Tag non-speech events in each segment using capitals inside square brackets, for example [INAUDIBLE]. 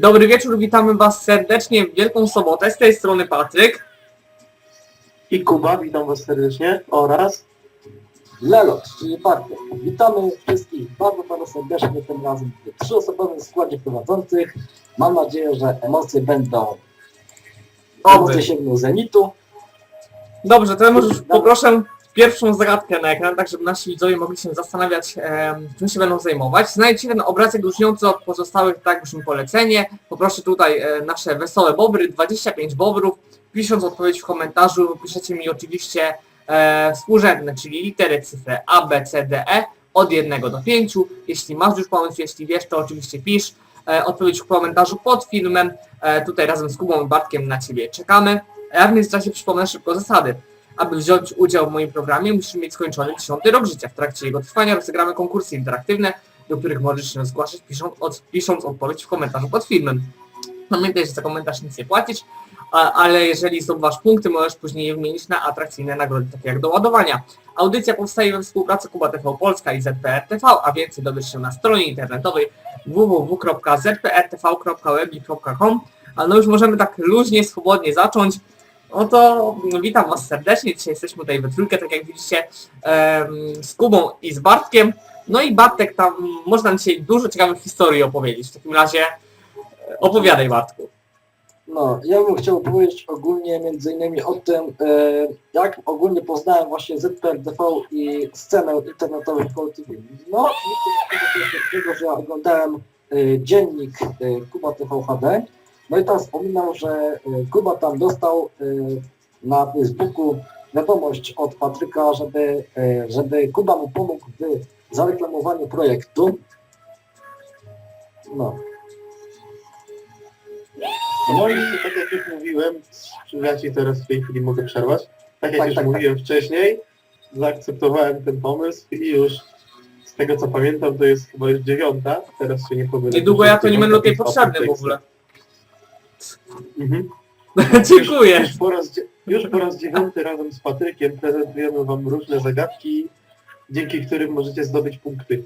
Dobry wieczór, witamy Was serdecznie w Wielką Sobotę. Z tej strony Patryk. i Kuba, witam Was serdecznie oraz Lelot, czyli Bartek. Witamy wszystkich bardzo, bardzo serdecznie tym razem w trzyosobowym składzie prowadzących. Mam nadzieję, że emocje będą emocje Oby. sięgną zenitu. Dobrze, to ja może już poproszę pierwszą zagadkę na ekran, tak żeby nasi widzowie mogli się zastanawiać, czym się będą zajmować. Znajdźcie ten obrazek różniący od pozostałych, tak brzmi polecenie. Poproszę tutaj e, nasze wesołe bobry, 25 bobrów. Pisząc odpowiedź w komentarzu, piszecie mi oczywiście e, współrzędne, czyli litery, cyfry A, B, C, D, E od 1 do 5. Jeśli masz już pomysł, jeśli wiesz, to oczywiście pisz. E, odpowiedź w komentarzu pod filmem. Tutaj razem z Kubą i Bartkiem na Ciebie czekamy. A ja w międzyczasie przypomnę szybko zasady. Aby wziąć udział w moim programie, musisz mieć skończony 10 rok życia. W trakcie jego trwania rozegramy konkursy interaktywne, do których możesz się zgłaszać pisząc, od, pisząc odpowiedź w komentarzu pod filmem. Pamiętaj, że za komentarz nic nie płacisz, ale jeżeli zdobywasz punkty, możesz później je wymienić na atrakcyjne nagrody, takie jak do ładowania. Audycja powstaje we współpracy Kuba TV Polska i ZPR TV, a więcej dowiesz się na stronie internetowej www.zprtv.webi.com. A no już możemy tak luźnie, swobodnie zacząć. No to witam Was serdecznie. Dzisiaj jesteśmy tutaj we trójkę, tak jak widzicie, z Kubą i z Bartkiem. No i Bartek tam, można dzisiaj dużo ciekawych historii opowiedzieć. W takim razie e, opowiadaj Bartku. No, ja bym chciał powiedzieć ogólnie między innymi o tym, e, jak ogólnie poznałem właśnie ZPR TV i scenę internetową w TV. No, i tego, że ja oglądałem e, dziennik Kuba TV HD, no i tam wspominał, że e, Kuba tam dostał e, na Facebooku wiadomość od Patryka, żeby, e, żeby Kuba mu pomógł w zareklamowaniu projektu. No, No i tak jak już mówiłem, ja Ci teraz w tej chwili mogę przerwać, tak jak Tak, już tak, tak. mówiłem wcześniej, zaakceptowałem ten pomysł i już z tego co pamiętam to jest chyba już dziewiąta, teraz się nie pomylę. Niedługo ja to nie będę tutaj potrzebny w ogóle. Mhm. [LAUGHS] Dziękuję. Już po, raz, już po raz dziewiąty razem z Patrykiem prezentujemy Wam różne zagadki, dzięki którym możecie zdobyć punkty.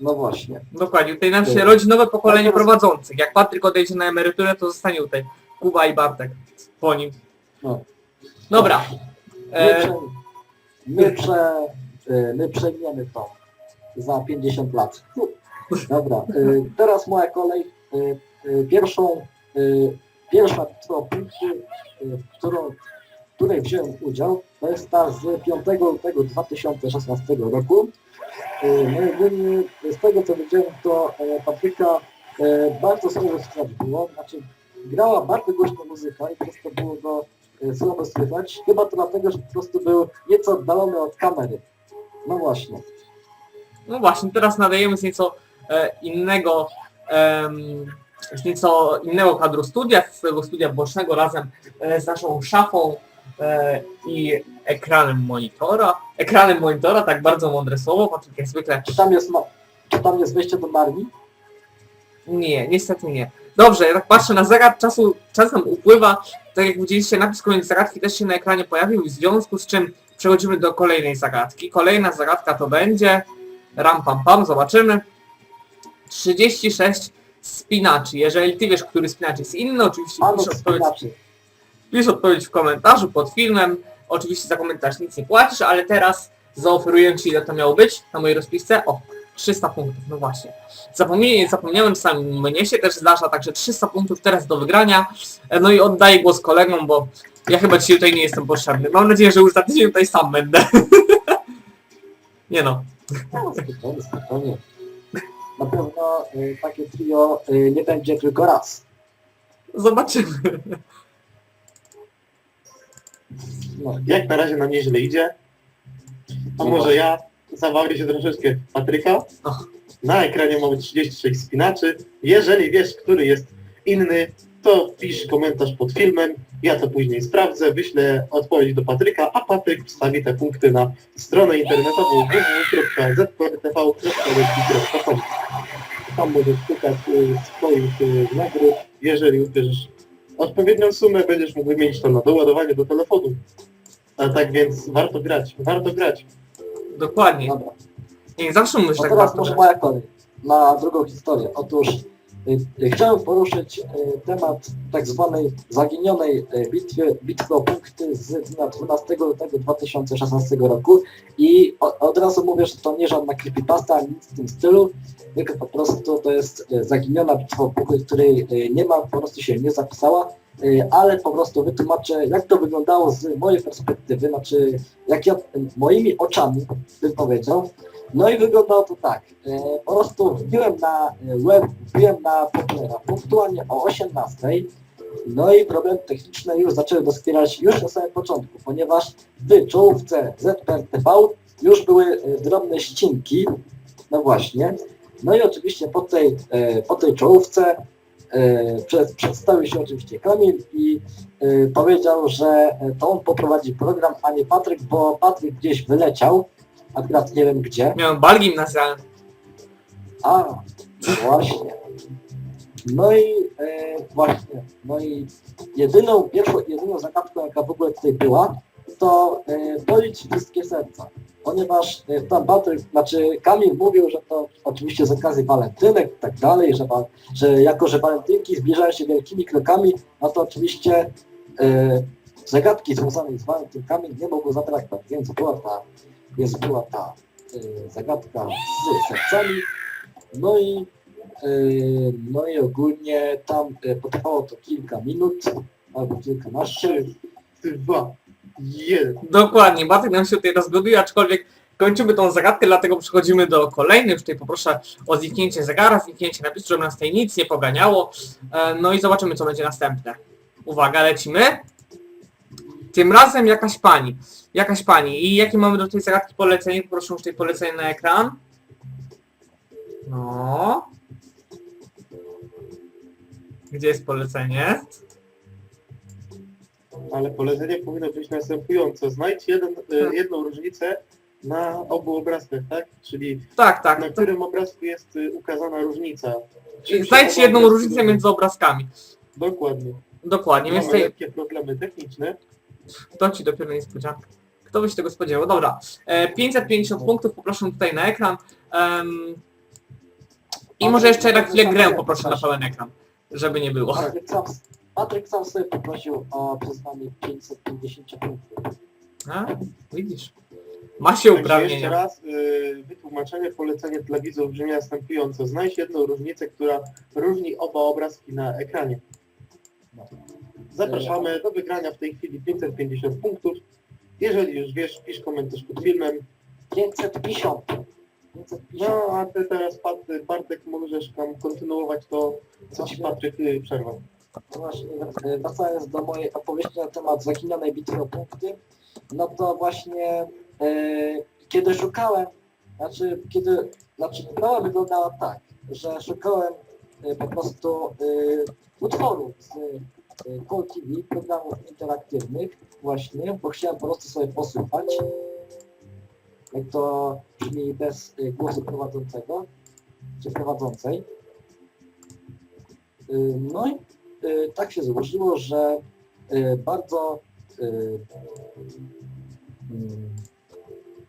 no właśnie. Dokładnie, tutaj nam się rodzi nowe pokolenie prowadzących. Jak Patryk odejdzie na emeryturę, to zostanie tutaj Kuba i Bartek po nim. No. Dobra. My, E, prze, my, prze, y, my przejmiemy to za 50 lat. Dobra, y, teraz moja kolej. Y, y, Pierwszą, pierwsza to punkty, y, w którą, w której wziąłem udział, to jest ta z 5 lutego 2016 roku. Y, No i z tego co widziałem, to e, Patryka e, bardzo słabo słychać. Znaczy grała bardzo głośno muzyka i po prostu było go e, słabo słychać. Chyba to dlatego, że po prostu był nieco oddalony od kamery. No właśnie. no właśnie, teraz nadajemy z nieco innego z nieco innego kadru studia, z swojego studia bocznego razem e, z naszą szafą e, i ekranem monitora. Ekranem monitora, tak bardzo mądre słowo, Patryk jak zwykle Czy tam jest, czy tam jest wejście do Narni? Nie, niestety nie. Dobrze, ja tak patrzę na zegar, czasu, czas nam upływa. Tak jak widzieliście, napis kolejnej zagadki też się na ekranie pojawił, w związku z czym przechodzimy do kolejnej zagadki. Kolejna zagadka to będzie, ram pam pam, zobaczymy. 36 spinaczy. Jeżeli ty wiesz, który spinacz jest inny, oczywiście pisz odpowiedź, pisz odpowiedź w komentarzu pod filmem. Oczywiście za komentarz nic nie płacisz, ale teraz zaoferuję ci ile to miało być na mojej rozpisce. O, 300 punktów, no właśnie. Zapomniałem, zapomniałem czasami mnie się też zdarza, także 300 punktów teraz do wygrania. No i oddaję głos kolegom, bo ja chyba dzisiaj tutaj nie jestem potrzebny. Mam nadzieję, że już za tydzień tutaj sam będę. [LAUGHS] nie no. No, spokojnie, spokojnie. Na pewno y, takie trio y, nie będzie tylko raz. Zobaczymy. No, Jak na razie nam nieźle idzie, a może ja zabawię się troszeczkę Patryka. Och. Na ekranie mamy 36 spinaczy. Jeżeli wiesz, który jest inny, to pisz komentarz pod filmem. Ja to później sprawdzę, wyślę odpowiedź do Patryka, a Patryk wstawi te punkty na stronę internetową www.zptv.web.com Tam możesz szukać y, swoich y, nagród. Jeżeli ubierzesz odpowiednią sumę, będziesz mógł wymienić to na doładowanie do telefonu. A tak więc warto grać, warto grać. Dokładnie. dobra. Nie zawsze mówisz No tak teraz warto może grać. moja kolej na drugą historię. Otóż chciałem poruszyć y, temat tak zwanej zaginionej y, bitwy, bitwy o punkty z dnia 12 lutego 2016 roku i od razu mówię, że to nie żadna creepypasta, nic w tym stylu, tylko po prostu to jest y, zaginiona bitwa o punkty, której y, nie ma, po prostu się nie zapisała, y, ale po prostu wytłumaczę, jak to wyglądało z mojej perspektywy, znaczy jak ja moimi oczami bym powiedział. No i wyglądało to tak. E, po prostu wbiłem na e, web, wbiłem na Poplera punktualnie o 18. No i problemy techniczne już zaczęły doskwierać już na samym początku, ponieważ w czołówce ZPRTV już były e, drobne ścinki. No właśnie. No i oczywiście po tej, po tej czołówce przed, przedstawił się oczywiście Kamil i powiedział, że to on poprowadzi program, a nie Patryk, bo Patryk gdzieś wyleciał, akurat nie wiem gdzie. Miałem bal gimnazjalny. A, właśnie. No i e, właśnie, no i jedyną, pierwszą, jedyną zagadką, jaka w ogóle tutaj była, to e, polić wszystkie serca. Ponieważ e, tam Patryk, znaczy Kamil mówił, że to oczywiście z okazji walentynek i tak dalej, że, wa- że jako, że walentynki zbliżają się wielkimi krokami, no to oczywiście e, zagadki związane z walentynkami nie mogły zabraknąć, więc była ta, więc była ta e, zagadka z sercami, no i, yy, no i ogólnie tam yy, potrwało to kilka minut albo kilkanaście. Dwa, jeden. Dokładnie, Bartek nam się tutaj rozgoduje, aczkolwiek kończymy tą zagadkę, dlatego przechodzimy do kolejnej. Już tutaj poproszę o zniknięcie zegara, zniknięcie napisu, żeby nas tutaj nic nie poganiało. E, No i zobaczymy, co będzie następne. Uwaga, lecimy. Tym razem jakaś pani. Jakaś pani. I jakie mamy do tej zagadki polecenie? Proszę już tutaj polecenie na ekran. No. Gdzie jest polecenie? Ale polecenie powinno być następujące. Znajdź jeden, e, jedną różnicę na obu obrazkach, tak? Czyli Tak, tak. na którym obrazku jest e, ukazana różnica. Czym się Znajdź oba jedną obrazki różnicę różnią. między obrazkami. Dokładnie. Dokładnie, więc Mamy lekkie problemy techniczne. To ci dopiero niespodzianka. Kto by się tego spodziewał? Dobra, e, 550 punktów poproszę tutaj na ekran. Em, I może jeszcze na chwilę grę poproszę na pełen ekran, żeby nie było. Patryk sam, Patryk sam sobie poprosił o przyznanie 550 punktów. A? Widzisz? Ma się Także jeszcze uprawnienia. raz y, wytłumaczenie, polecenie dla widzów brzmi następująco. Znajdź jedną różnicę, która różni oba obrazki na ekranie. Zapraszamy do wygrania w tej chwili 550 punktów. Jeżeli już wiesz, pisz komentarz pod filmem. 550. 550. No, a ty teraz Pat- Bartek możesz tam kontynuować to, co ci Patryk y, przerwał. No właśnie, e, wracając do mojej opowieści na temat zaginionej bitwy o punkty, no to właśnie e, kiedy szukałem, znaczy kiedy, znaczy sprawa wyglądała tak, że szukałem e, po prostu e, utworów z Call TV, programów interaktywnych właśnie, bo chciałem po prostu sobie posłuchać, jak to brzmi bez e, głosu prowadzącego, czy prowadzącej. E, No i y, tak się złożyło, że y, bardzo y, mm,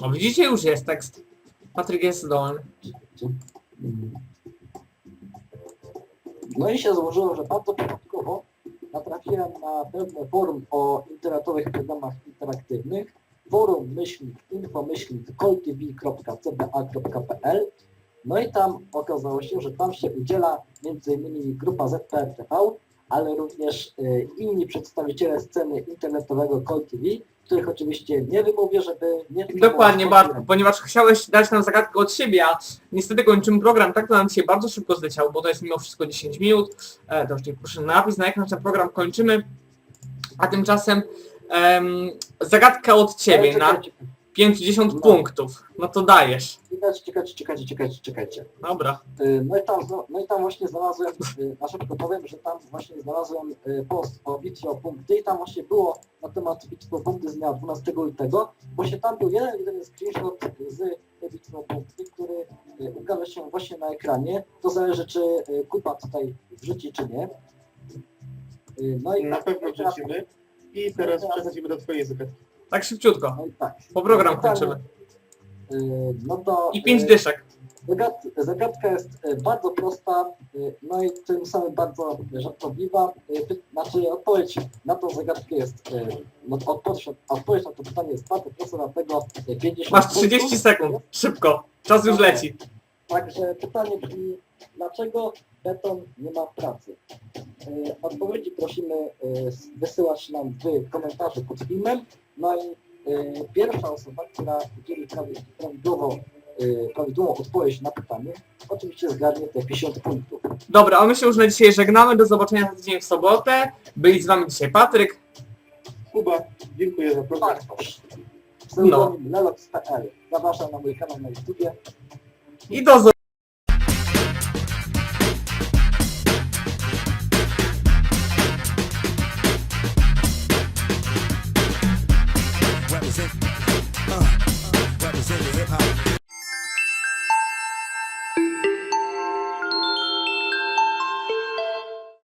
O, widzicie, już jest tekst. Patryk jest zdolny. no i się złożyło, że bardzo natrafiłem na pewne forum o internetowych programach interaktywnych, forum myślnik info myślnik coltv.cba.pl no i tam okazało się, że tam się udziela m.in. grupa ZPRTV, ale również y, inni przedstawiciele sceny internetowego Call TV, których oczywiście nie wymówię, żeby nie... Dokładnie, Bartku, ponieważ chciałeś dać nam zagadkę od siebie, a niestety kończymy program, tak to nam dzisiaj bardzo szybko zleciał, bo to jest mimo wszystko 10 minut. E, to już nie proszę napis na ekran, ten program kończymy. A tymczasem em, zagadka od ciebie na 50 No. punktów. No to dajesz. Czekajcie, czekajcie, czekajcie, czekajcie, czekajcie. Dobra. Y, No i tam, zna- no i tam właśnie znalazłem, y, na szybko powiem, że tam właśnie znalazłem y, post o bitwie o punkty i tam właśnie było na temat bitwy o punkty z dnia 12 lutego, bo się tam był jeden, jeden screenshot z tej bitwy o punkty, który y, ukaże się właśnie na ekranie. To zależy, czy y, kupa tutaj wrzuci, czy nie. Y, No i Na pewno wrzucimy. I teraz przechodzimy do twojej zagadki. Tak szybciutko. No i tak. Po program No to- kończymy. y, No to... I 5 y, dyszek. Zagad, zagadka jest e, bardzo prosta, e, no i tym samym bardzo żartobliwa. E, py- Znaczy odpowiedź na tą zagadkę jest, e, no, odpowiedź, odpowiedź na to pytanie jest bardzo prosta, dlatego e, 50 Masz 30 punktów. sekund. Szybko. Czas już leci. Także pytanie brzmi, dlaczego beton nie ma pracy? E, Odpowiedzi prosimy e, wysyłać nam w komentarzu pod filmem. No i e, pierwsza osoba, która udzieli prawi- prawidłową, e, prawidłową odpowiedź na pytanie, oczywiście zgarnie te 50 punktów. Dobra, a my się już na dzisiaj żegnamy. Do zobaczenia za tydzień w sobotę. Byli z wami dzisiaj Patryk. Kuba, dziękuję za program. Bartosz. Pseudonim Lelox.pl. Zapraszam na mój kanał na YouTubie. I do zobaczenia.